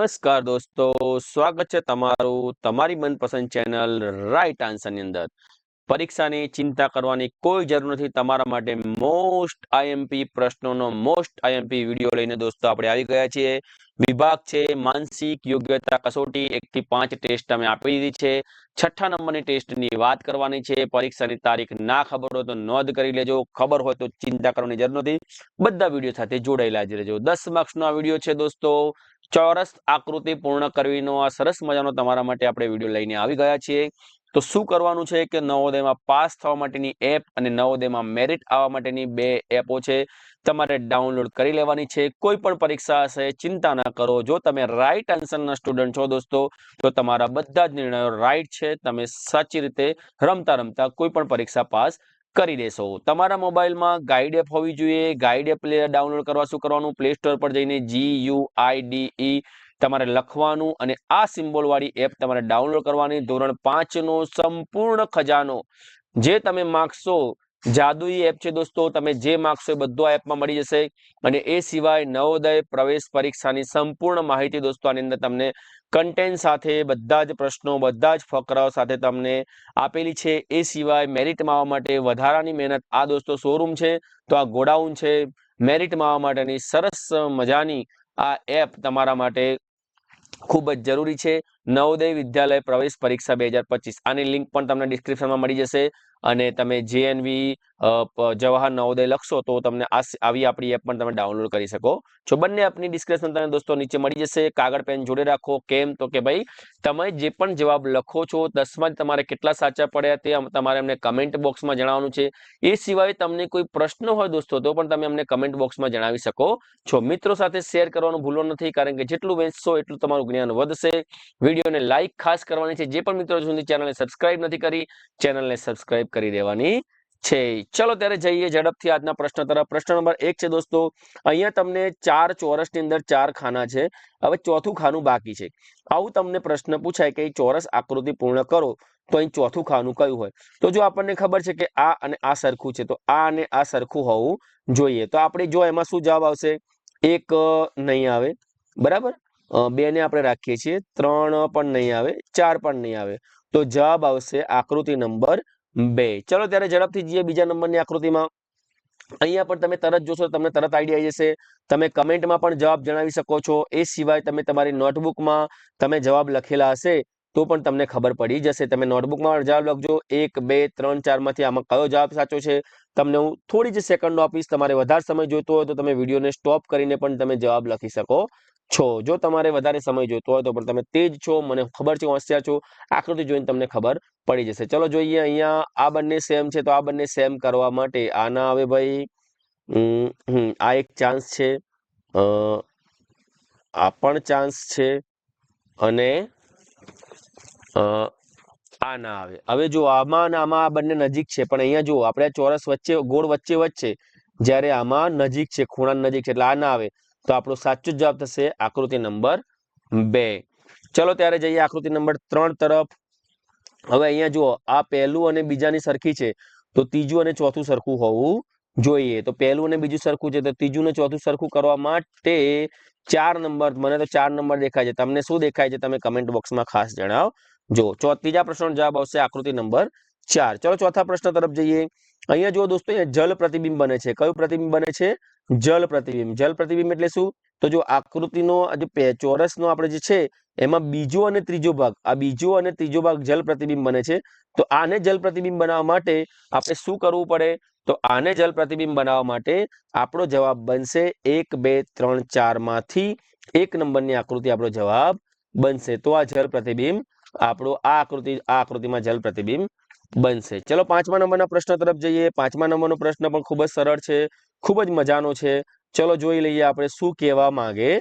નમસ્કાર દોસ્તો સ્વાગત છે તમારું તમારી મનપસંદ ચેનલ રાઈટ આન્સરની અંદર. પરીક્ષાની ચિંતા કરવાની કોઈ જરૂર નથી. તમારા માટે મોસ્ટ આઈએમપી પ્રશ્નોનો મોસ્ટ આઈએમપી વીડિયો લઈને દોસ્તો આપણે આવી ગયા છીએ. વિભાગ છે માનસિક યોગ્યતા કસોટી એક પાંચ ટેસ્ટ અમે આપી દીધી છે. છઠ્ઠા નંબરની ટેસ્ટની વાત કરવાની છે. પરીક્ષાની તારીખ ના ખબર હોય તો નોંધ કરી લેજો. ખબર હોય તો ચિંતા કરવાની જરૂર નથી. બધા વીડિયો સાથે જોડાયેલા જ રહેજો. દસ માર્ક્સનો આ વીડિયો છે દોસ્તો. ચોરસ આકૃતિ પૂર્ણ કરવીનો આ સરસ મજાનો તમારા માટે આપણે વીડિયો લઈને આવી ગયા છીએ. તો શું કરવાનું છે કે નવોદયમાં પાસ થવા માટેની એપ અને નવોદયમાં મેરિટ આવવા માટેની બે એપો છે, તમારે ડાઉનલોડ કરી લેવાની છે. કોઈ પણ પરીક્ષા હશે, ચિંતા ના કરો. જો તમે રાઈટ આન્સરના સ્ટુડન્ટ છો દોસ્તો, તો તમારા બધા જ નિર્ણયો રાઈટ છે. તમે સાચી રીતે રમતા રમતા કોઈ પણ પરીક્ષા પાસ કરી દેશો તમારા મોબાઈલમાં ગાઈડ એપ હોવી જોઈએ. ગાઈડ એપ ડાઉનલોડ કરવા શું કરવાનું? પ્લે સ્ટોર પર જઈને જી યુ આઈ ડી તમારે લખવાનું અને આ સિમ્બોલ વાળી એપ તમારે ડાઉનલોડ કરવાની. ધોરણ પાંચ નો સંપૂર્ણ ખજાનો જે તમે માગશો, જાદુઈ એપ છે દોસ્તો, તમે જે માગશો એ બધું આ એપમાં મળી જશે. અને એ સિવાય નવોદય પ્રવેશ પરીક્ષાની સંપૂર્ણ માહિતી દોસ્તો આની અંદર તમને કન્ટેન્ટ સાથે, બધા જ પ્રશ્નો, બધા જ ફકરાઓ સાથે તમને આપેલી છે. એ સિવાય મેરિટમાં આવવા માટે વધારાની મહેનત આ દોસ્તો શોરૂમ છે, તો આ ગોડાઉન છે. મેરિટમાં આવવા માટેની સરસ મજાની આ એપ તમારા માટે ખૂબ જ જરૂરી છે. નવોદય વિદ્યાલય પ્રવેશ પરીક્ષા બે આની લિંક પણ તમને ડિસ્ક્રિપ્શનમાં મળી જશે અને તમે જેએનવી જવાહર નવોદય લખશો તો તમને આવી આપણી એપ પણ તમે ડાઉનલોડ કરી શકો. છો બંને એપની ડિસ્ક્રિપ્શન તમને દોસ્તો નીચે મળી જશે, કાગળ, પેન જોડે રાખો, કેમ, તો કે ભાઈ તમે જે પણ જવાબ લખો છો, દસમાં તમારે કેટલા સાચા પડ્યા તે તમારે અમને કમેન્ટ બોક્સમાં જણાવવાનું છે. એ સિવાય તમને કોઈ પ્રશ્ન હોય દોસ્તો તો પણ તમે અમને કમેન્ટ બોક્સમાં જણાવી શકો. છો મિત્રો સાથે શેર કરવાનું ભૂલો નથી, કારણ કે જેટલું વેચશો એટલું તમારું જ્ઞાન વધશે. વિડીયોને લાઇક ખાસ કરવાની છે. જે પણ મિત્રો સુધી ચેનલને સબસ્ક્રાઇબ નથી કરી ચેનલને સબસ્ક્રાઇબ કરી દેવાની છે. ચલો ત્યારે જઈએ ઝડપથી આજના પ્રશ્ન તરફ. પ્રશ્ન નંબર એક છે દોસ્તો, અહીંયા તમને ચાર ચોરસની અંદર ચાર ખાના છે. હવે ચોથું ખાનું બાકી છે. આવું તમને પ્રશ્ન પૂછાય કે ચોરસ આકૃતિ પૂર્ણ કરો, તો અહીં ચોથું ખાનું કયું હોય? તો જો આપણને ખબર છે કે આ અને આ સરખું છે, તો આ અને આ સરખું હોવું જોઈએ. તો આપણે જો એમાં શું જવાબ આવશે? એક નહીં આવે. બરાબર? બે ને આપણે રાખીએ છીએ, ત્રણ પણ નહીં આવે, ચાર પણ નહીં આવે. તો જવાબ આવશે આકૃતિ નંબર બે. ચલો ત્યારે ઝડપથી જઈએ બીજા નંબરની આકૃતિમાં. અહીંયા પણ તમે તરત જોશો તમને તરત આઈડિયા આવી જશે. તમે કમેન્ટમાં પણ જવાબ જણાવી શકો છો. એ સિવાય તમે તમારી નોટબુકમાં તમે જવાબ લખેલા હશે તો પણ તમને ખબર પડી જશે. તમે નોટબુકમાં જવાબ લખજો. એક, બે, ત્રણ, ચારમાંથી આમાં કયો જવાબ સાચો છે? તમને હું થોડી જ સેકન્ડો આપીશ. તમારે વધારે સમય જોઈતો હોય તો તમે વિડીયોને સ્ટોપ કરીને પણ તમે જવાબ લખી શકો. છો. જો તમારે વધારે સમય જોઈતો હોય તો પણ તમે તેજ છો, મને ખબર છે, હોશિયાર છો, આકૃતિ જોઈને તમને ખબર પડી જશે. ચલો જોઈએ અહીંયા આ બંને સેમ છે, તો આ બંને સેમ કરવા માટે આના આવે ભાઈ. આ એક ચાન્સ છે. આ પણ ચાન્સ છે અને આ ના આવે. હવે જો આમાં આમાં આ બંને નજીક છે, પણ અહીંયા જુઓ આપણે ચોરસ વચ્ચે, ગોળ વચ્ચે વચ્ચે, જ્યારે આમાં નજીક છે ખૂણા નજીક છે, એટલે આ ના આવે. તો આપણો સાચો જવાબ થશે આકૃતિ નંબર બે. ચલો ત્યારે જઈએ આકૃતિ નંબર ત્રણ તરફ. હવે અહીંયા જુઓ, આ પહેલું અને બીજાની સરખી છે. તો ત્રીજું અને ચોથું સરખું હોવું જોઈએ. તો પહેલું અને બીજું સરખું છે, તો ત્રીજું ને ચોથું સરખું કરવા માટે ચાર નંબર, મને તો ચાર નંબર દેખાય છે. તમને શું દેખાય છે, તમે કમેન્ટ બોક્સમાં ખાસ જણાવજો. ત્રીજા પ્રશ્નનો જવાબ આવશે આકૃતિ નંબર ચાર. ચલો, ચોથા પ્રશ્ન તરફ જઈએ. અહીંયા જુઓ દોસ્તો જલ પ્રતિબિંબ બને છે. કયું પ્રતિબિંબ બને છે? જલ પ્રતિબિંબ. જલ પ્રતિબિંબ એટલે શું? તો જો આકૃતિનો જે ચોરસનો આપણે જે છે, એમાં બીજો અને ત્રીજો ભાગ, આ બીજો અને ત્રીજો ભાગ જલ પ્રતિબિંબ બને છે. તો આને જલ પ્રતિબિંબ બનાવવા માટે આપણે શું કરવું પડે? તો આને જલ પ્રતિબિંબ બનાવવા માટે આપણો જવાબ બનશે એક, બે, ત્રણ ચારમાંથી એક નંબરની આકૃતિ આપણો જવાબ બનશે. તો આ જલ પ્રતિબિંબ આપણો આ આકૃતિ, આ આકૃતિમાં જલ પ્રતિબિંબ બનશે. ચલો પાંચમા નંબરના પ્રશ્ન તરફ જઈએ. પાંચમા નંબરનો પ્રશ્ન પણ ખૂબ જ સરળ છે, ખૂબ જ મજાનો છે. ચલો જોઈ લઈએ આપણે શું કહેવા માંગે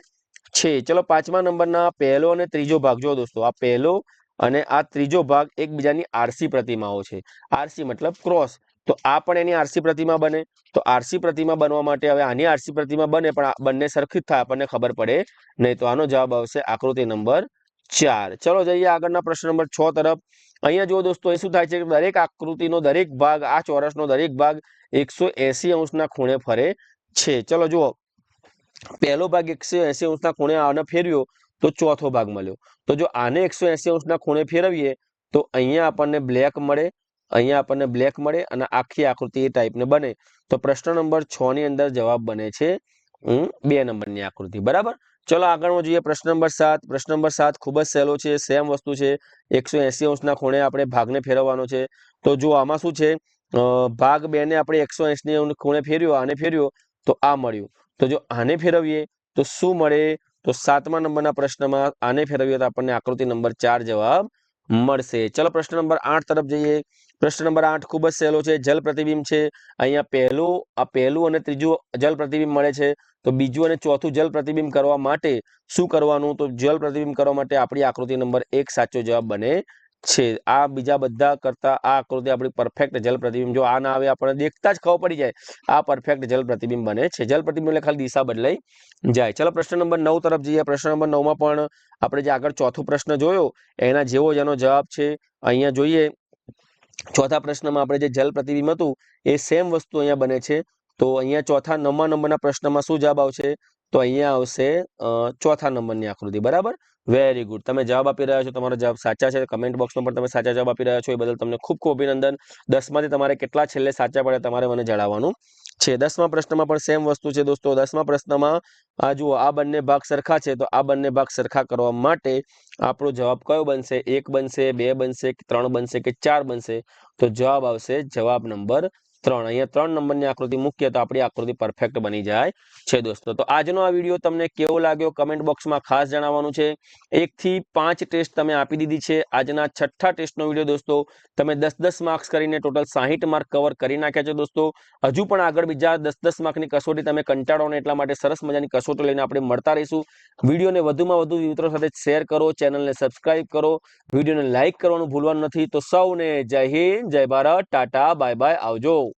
છે. ચલો પાંચમા નંબરના પહેલો અને ત્રીજો ભાગ જો દોસ્તો. આ પહેલો અને આ ત્રીજો ભાગ એકબીજાની આરસી પ્રતિમાઓ છે. આરસી મતલબ ક્રોસ. તો આ પણ એની આરસી પ્રતિમા બને. તો આરસી પ્રતિમા બનવા માટે હવે આની આરસી પ્રતિમા બને પણ બંને સરખી જ થાય આપણને ખબર પડે. નહીં તો આનો જવાબ આવશે આકૃતિ નંબર ચાર. ચલો જઈએ આગળના પ્રશ્ન નંબર છ તરફ. અહીંયા જો દોસ્તો, એ શું થાય છે કે દરેક આકૃતિનો દરેક ભાગ, આ ચોરસનો દરેક ભાગ એકસો એસી અંશના ખૂણે ફરે છે. ચલો જુઓ. પહેલો ભાગ એકસો એસી અંશના ખૂણે આને ફેરવ્યો તો ચોથો ભાગ મળ્યો. તો જો આને એકસો એસી અંશના ખૂણે ફેરવીએ તો અહીંયા આપણને બ્લેક મળે, અહીંયા આપણને બ્લેક મળે અને આખી આકૃતિ એ ટાઈપને બને. તો પ્રશ્ન નંબર છ ની અંદર જવાબ બને છે બે નંબરની આકૃતિ. બરાબર? ચલો આગળમાં જોઈએ પ્રશ્ન નંબર સાત. પ્રશ્ન નંબર સાત ખૂબ જ સહેલો છે, સેમ વસ્તુ છે. એકસો એસી અંશના ખૂણે આપણે ભાગને ફેરવવાનો છે. તો જો આમાં શું છે? ભાગ બે ને આપણે એકસો એસી ખૂણે ફેર્યો, આને ફેર્યો, તો આ મળ્યું. તો જો આને ફેરવીએ, તો શું મળે? તો સાતમા નંબરના પ્રશ્નમાં આને ફેરવીએ તો આપણને આકૃતિ નંબર ચાર જવાબ મળશે. ચલો પ્રશ્ન નંબર આઠ તરફ જઈએ. પ્રશ્ન નંબર આઠ ખૂબ જ સહેલો છે. જલ પ્રતિબિંબ છે. અહીંયા પહેલું, આ પહેલું અને ત્રીજું જલ પ્રતિબિંબ મળે છે. તો બીજું અને ચોથું જલ પ્રતિબિંબ કરવા માટે શું કરવાનું? તો જલ પ્રતિબિંબ કરવા માટે આપણી આકૃતિ નંબર એક સાચો જવાબ બને છે. આ બીજા બધા કરતા આ આકૃતિ આપણી પરફેક્ટ જલ પ્રતિબિંબ જો આ ના આવે આપણને દેખતા જ ખબર પડી જાય, આ પરફેક્ટ જલ પ્રતિબિંબ બને છે. જલ પ્રતિબિંબ એટલે ખાલી દિશા બદલાઈ જાય. ચલો પ્રશ્ન નંબર નવ તરફ જઈએ. પ્રશ્ન નંબર નવમાં પણ આપણે જે આગળ ચોથો પ્રશ્ન જોયો, એના જેવો જ એનો જવાબ છે. અહીંયા જોઈએ, ચોથા પ્રશ્નમાં આપણે જે જલ પ્રતિબિંબ હતું, એ સેમ વસ્તુ અહીંયા બને છે. તો અહીંયા ચોથા નવમા નંબરના પ્રશ્નમાં શું જવાબ આવશે? તો અહીંયા આવશે ચોથા નંબરની આકૃતિ, બરાબર? વેરી ગુડ તમે જવાબ આપી રહ્યા છો, તમારો જવાબ સાચા છે. કમેન્ટ બોક્સમાં પણ તમે સાચા જવાબ આપી રહ્યા છો. એ બદલ તમને ખૂબ ખૂબ અભિનંદન. દસમાંથી તમારે કેટલા છેલ્લે સાચા પડે તમારે મને જણાવવાનું છે. દસમા પ્રશ્નમાં પણ સેમ વસ્તુ છે દોસ્તો. દસમા પ્રશ્નમાં, આ જુઓ, આ બંને ભાગ સરખા છે. તો આ બંને ભાગ સરખા કરવા માટે આપણો જવાબ કયો બનશે? એક બનશે, બે બનશે, ત્રણ બનશે કે ચાર બનશે? તો જવાબ આવશે જવાબ નંબર ત્રણ. અહીંયા ત્રણ નંબરની આકૃતિ મૂકીએ તો આપણી આકૃતિ પરફેક્ટ બની જાય છે દોસ્તો. તો આજનો આ વીડિયો તમને કેવો લાગ્યો કમેન્ટ બોક્સમાં ખાસ જણાવવાનું છે. એક થી પાંચ ટેસ્ટ તમે આપી દીધી છે. આજના છઠ્ઠા ટેસ્ટનો વીડિયો દોસ્તો, તમે દસ દસ માર્ક્સ કરીને ટોટલ સાહીઠ માર્ક કવર કરી નાખ્યા છે દોસ્તો. હજુ પણ આગળ બીજા દસ દસ માર્કની કસોટી તમે કંટાળો ને એટલા માટે સરસ મજાની કસોટી લઈને આપણે મળતા રહીશું. વિડીયોને વધુમાં વધુ મિત્રો સાથે શેર કરો ચેનલને સબસ્ક્રાઇબ કરો વિડીયોને લાઇક કરવાનું ભૂલવાનું નથી. તો સૌને જય હિન્દ, જય ભારત, ટાટા બાય બાય આવજો.